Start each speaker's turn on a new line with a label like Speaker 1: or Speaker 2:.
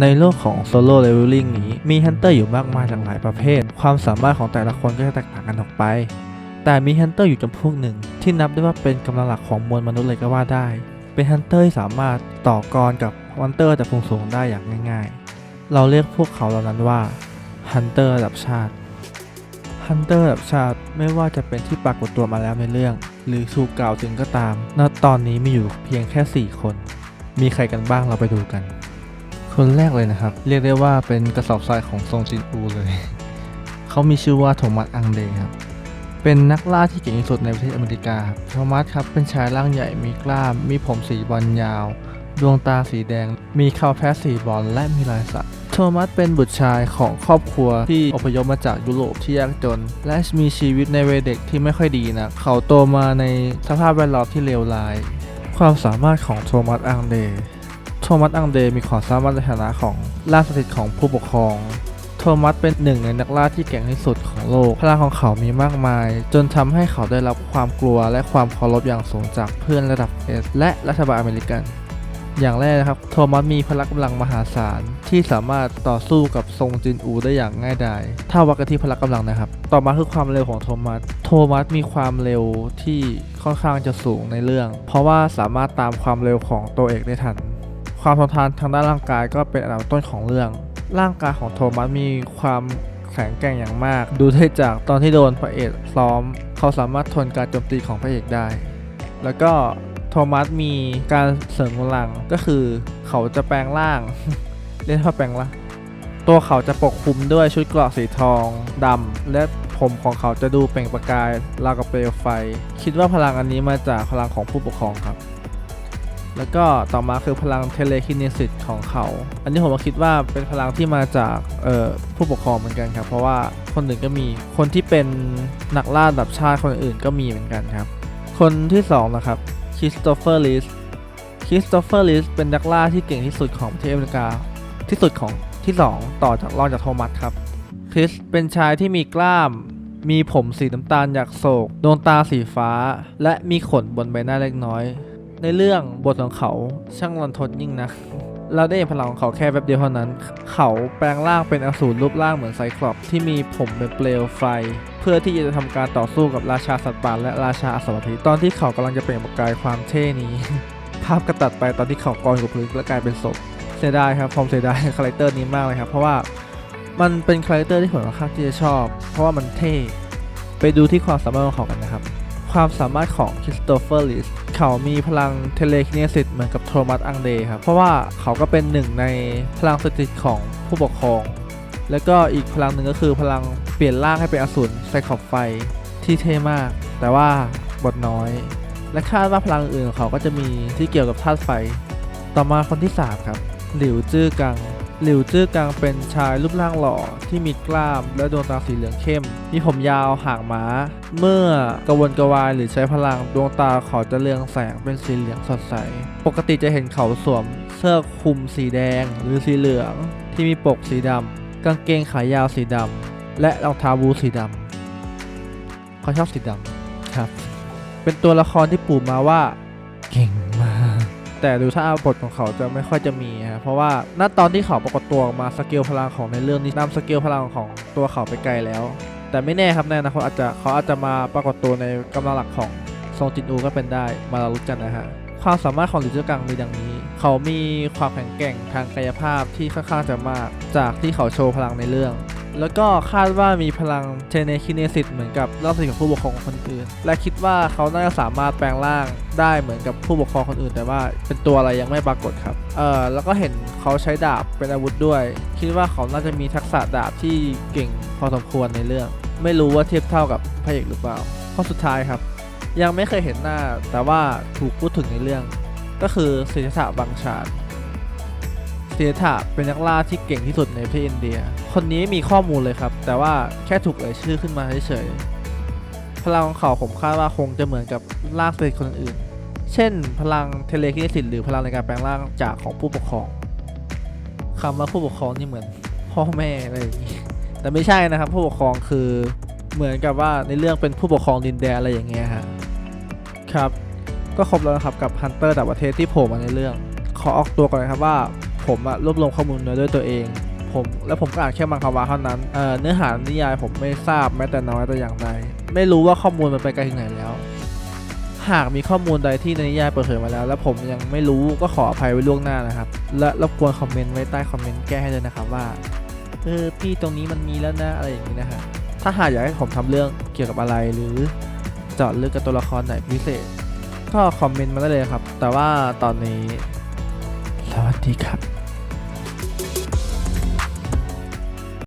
Speaker 1: ในโลกของโซโล่เลเวลลิ่งนี้มีฮันเตอร์อยู่มากมายหลากหลายประเภท ความสามารถของแต่ละคนก็จะแตกต่างกันออกไป แต่มีฮันเตอร์อยู่จำพวกหนึ่ง ที่นับได้ว่าเป็นกำลังหลักของมวลมนุษย์เลยก็ว่าได้ เป็นฮันเตอร์ที่สามารถต่อกรกับฮันเตอร์แต่สูงสูงได้อย่างง่ายๆ เราเรียกพวกเขาเหล่านั้นว่าฮันเตอร์ระดับชาติฮันเตอร์ระดับชาติไม่ว่าจะเป็นที่ปรากฏตัวมาแล้วในเรื่อง หรือถูกกล่าวถึงก็ตาม ณ ตอนนี้มีอยู่เพียงแค่ 4 คน มีใครกันบ้างเราไปดูกัน คนแรกเลยนะครับ เรียกได้ว่าเป็นกระสอบทรายของทรงจินอูเลย เขามีชื่อว่าโทมัสอังเดย์ครับ เป็นนักล่าที่เก่งที่สุดในประเทศอเมริกาครับโทมัสครับเป็นชายร่างใหญ่มีกล้าม มีผมสีบอลยาว ดวงตาสีแดง มีเขาแพ้สีบอลและมีลายสักโทมัสเป็นบุตรชายของครอบครัวที่อพยพมาจากยุโรปที่ยากจน และมีชีวิตในวัยเด็กที่ไม่ค่อยดีนะ เขาโตมาในสภาพแวดล้อมที่เลวร้าย ความสามารถของโทมัสอังเดย์ โทมัสอังเดมีความสามารถในฐานะของล่าสถิตของผู้ปกครอง โทมัสเป็นหนึ่งในนักล่าที่เก่งที่สุดของโลก พลังของเขามีมากมาย จนทำให้เขาได้รับความกลัวและความเคารพอย่างสูงจากเพื่อนระดับเอสและรัฐบาลอเมริกัน อย่างแรกนะครับ โทมัสมีพละกำลังมหาศาล ที่สามารถต่อสู้กับทรงจินอูได้อย่างง่ายดาย ถ้าวัดกันที่พละกำลังนะครับ ต่อมาคือความเร็วของโทมัส โทมัสมีความเร็วที่ค่อนข้างจะสูงในเรื่อง เพราะว่าสามารถตามความเร็วของตัวเอกได้ทัน ความทนทานทางด้านร่างกายก็เป็นอันดับต้นของเรื่อง ร่างกายของโทมัสมีความแข็งแกร่งอย่างมาก ดูได้จากตอนที่โดนพระเอกซ้อม เขาสามารถทนการโจมตีของพระเอกได้ แล้วก็โทมัสมีการเสริมกำลังก็คือเขาจะแปลงร่าง เรียกว่าแปลงร่างตัวเขาจะปกคลุมด้วยชุดเกราะสีทองดำและผมของเขาจะดูเปล่งประกายราวกับเปลวไฟ คิดว่าพลังอันนี้มาจากพลังของผู้ปกครองครับ แล้วก็ต่อมาคือพลังเทเลคินเนซิสของเขา อันนี้ผมก็คิดว่าเป็นพลังที่มาจากผู้ปกครองเหมือนกันครับ เพราะว่าคนอื่นก็มี คนที่เป็นนักล่าดับชาติคนอื่นก็มีเหมือนกันครับ คนที่สองนะครับคริสโตเฟอร์ลิส คริสโตเฟอร์ลิสเป็นนักล่าที่เก่งที่สุดของประเทศอเมริกา ที่สุดของที่สองต่อจากรองจากโทมัสครับ คริสเป็นชายที่มีกล้าม มีผมสีน้ำตาลอยากโศก ดวงตาสีฟ้า และมีขนบนใบหน้าเล็กน้อย ในเรื่องบทของเขาช่างรันทดยิ่งนะเราได้เห็นพลังของเขาแค่แป๊บเดียวเท่านั้น เขาแปลงร่างเป็นอสูรรูปร่างเหมือนไซคลอปที่มีผมเป็นเปลวไฟ เพื่อที่จะทำการต่อสู้กับราชาสัตว์ป่าและราชาอสวทิตอนที่เขากำลังจะเปล่งประกายความเท่นี้ ภาพกระตัดไปตอนที่เขากองอยู่กับพื้นและกลายเป็นศพเสียดายครับผมเสียดายคาแรคเตอร์นี้มากเลยครับ เพราะว่ามันเป็นคาแรคเตอร์ที่ผมค่อนข้างที่จะชอบ เพราะว่ามันเท่ ไปดูที่ความสามารถของเขากันนะครับ ความสามารถของคริสโตเฟอร์ลิส เขามีพลังเทเลคิเนซิสเหมือนกับโทมัสอังเดย์ครับ เพราะว่าเขาก็เป็นหนึ่งในพลังสถิตของผู้ปกครอง แล้วก็อีกพลังหนึ่งก็คือพลังเปลี่ยนร่างให้เป็นอสูรไซคลอปไฟที่เท่มาก แต่ว่าบทน้อย และคาดว่าพลังอื่นของเขาก็จะมีที่เกี่ยวกับธาตุไฟ ต่อมาคนที่ 3 ครับ หลิวจื้อกัง หลิวจื้อกังเป็นชายรูปร่างหล่อที่มีกล้ามและดวงตาสีเหลืองเข้ม มีผมยาวหางม้า เมื่อกระวนกระวายหรือใช้พลังดวงตาเขาจะเรืองแสงเป็นสีเหลืองสดใส ปกติจะเห็นเขาสวมเสื้อคลุมสีแดงหรือสีเหลือง ที่มีปกสีดำกางเกงขายาวสีดำและรองเท้าบูสีดำเขาชอบสีดำครับ เป็นตัวละครที่ปู่มาว่าเก่ง แต่ดูถ้าบทของเขาจะไม่ค่อยจะมีฮะเพราะว่าณตอนที่เขาปรากฏตัวออกมาสเกลพลังของในเรื่องนี้นำสเกลพลังของตัวเขาไปไกลแล้ว แต่ไม่แน่ครับในอนาคตอาจจะเขาอาจจะมาปรากฏตัวในกำลังหลักของซงจินอูก็เป็นได้มาเรารู้กันนะฮะความสามารถของหลิวเจิ้อกังมีดังนี้ เขามีความแข็งแกร่งทางกายภาพที่ค่อนข้างจะมาก จากที่เขาโชว์พลังในเรื่อง แล้วก็คาดว่ามีพลังเทเนคิเนซิสเหมือนกับร่างสิ่งของผู้ปกครองคนอื่น และคิดว่าเขาน่าจะสามารถแปลงร่างได้เหมือนกับผู้ปกครองคนอื่น แต่ว่าเป็นตัวอะไรยังไม่ปรากฏครับ เออแล้วก็เห็นเขาใช้ดาบเป็นอาวุธด้วย คิดว่าเขาน่าจะมีทักษะดาบที่เก่งพอสมควรในเรื่อง ไม่รู้ว่าเทียบเท่ากับพระเอกหรือเปล่าข้อสุดท้ายครับ ยังไม่เคยเห็นหน้าแต่ว่าถูกพูดถึงในเรื่อง ก็คือศิริธะบังชาด เสียถาเป็นนักล่าที่เก่งที่สุดในประเทศอินเดีย คนนี้มีข้อมูลเลยครับ แต่ว่าแค่ถูกเอ่ยชื่อขึ้นมาเฉยๆ พลังของเขาผมคาดว่าคงจะเหมือนกับล่าสเตคนอื่น เช่น พลังเทเลคิเนสิตหรือพลังในการแปลงร่างจากของผู้ปกครองคำว่าผู้ปกครองนี่เหมือนพ่อแม่อะไรอย่างนี้ แต่ไม่ใช่นะครับ ผู้ปกครองคือเหมือนกับว่าในเรื่องเป็นผู้ปกครองดินแดนอะไรอย่างเงี้ยฮะครับ ก็ครบแล้วนะครับกับฮันเตอร์ต่างประเทศที่โผล่มาในเรื่อง ขอออกตัวก่อนนะครับว่า ผมอะรวบรวมข้อมูลมาด้วยตัวเองผมและผมก็อ่านแค่มังควาเท่านั้นเเนื้อหานิยายผมไม่ทราบแม้แต่น้อยแต่อย่างใดไม่รู้ว่าข้อมูลมันไปไกลถึงไหนแล้ว หากมีข้อมูลใดที่ในนิยายเปิดเผยมาแล้ว และผมยังไม่รู้ก็ขออภัยไว้ล่วงหน้านะครับ และรบกวนคอมเมนต์ไว้ใต้คอมเมนต์แก้ให้เลยนะครับว่าเออพี่ตรงนี้มันมีแล้วนะอะไรอย่างนี้นะฮะถ้าหากอยากให้ผมทำเรื่องเกี่ยวกับอะไรหรือเจาะลึกกับตัวละครไหนพิเศษ ก็คอมเมนต์มาได้เลยครับ แต่ว่าตอนนี้สวัสดีครับ